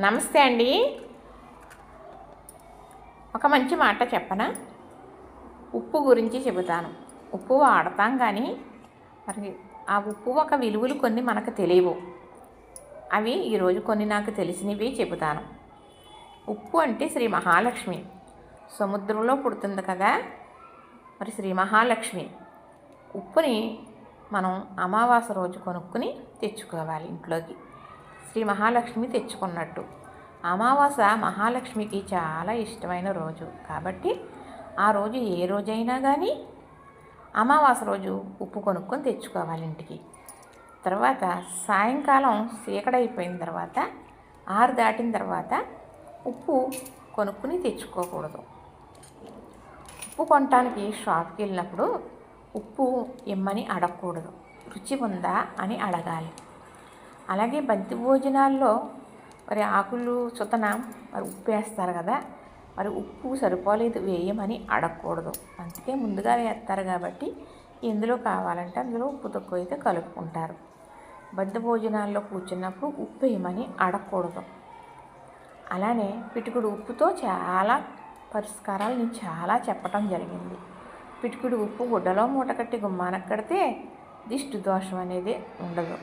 నమస్తే అండి. ఒక మంచి మాట చెప్పనా? ఉప్పు గురించి చెబుతాను. ఉప్పు వాడతాం కానీ మరి ఆ ఉప్పు ఒక విలువలు కొన్ని మనకు తెలియవు. అవి ఈరోజు కొన్ని నాకు తెలిసినవి చెబుతాను. ఉప్పు అంటే శ్రీ మహాలక్ష్మి. సముద్రంలో పుడుతుంది కదా మరి శ్రీ మహాలక్ష్మి. ఉప్పుని మనం అమావాస రోజు కొనుక్కుని తెచ్చుకోవాలి ఇంట్లోకి. శ్రీ మహాలక్ష్మి తెచ్చుకున్నట్టు. అమావాస మహాలక్ష్మికి చాలా ఇష్టమైన రోజు. కాబట్టి ఆ రోజు ఏ రోజైనా కానీ అమావాస రోజు ఉప్పు కొనుక్కొని తెచ్చుకోవాలి ఇంటికి. తర్వాత సాయంకాలం సీకడైపోయిన తర్వాత ఆరు దాటిన తర్వాత ఉప్పు కొనుక్కుని తెచ్చుకోకూడదు. ఉప్పు కొనటానికి షాప్కి వెళ్ళినప్పుడు ఉప్పు ఇమ్మని అడగకూడదు. రుచి ఉందా అని అడగాలి. అలాగే బంతి భోజనాల్లో మరి ఆకులు చుతన మరి ఉప్పు వేస్తారు కదా మరి ఉప్పు సరిపోలేదు వేయమని అడగకూడదు. అందుకే ముందుగా వేస్తారు కాబట్టి ఎందులో కావాలంటే అందులో ఉప్పు తక్కువ అయితే కలుపుకుంటారు. బంతి భోజనాల్లో కూర్చున్నప్పుడు ఉప్పు వేయమని అడగకూడదు. అలానే పిటుకుడు ఉప్పుతో చాలా పరిష్కారాలు నేను చాలా చెప్పటం జరిగింది. పిటుకుడు ఉప్పు గుడ్డలో మూట కట్టి గుమ్మానకు కడితే దిష్టి దోషం అనేది ఉండదు.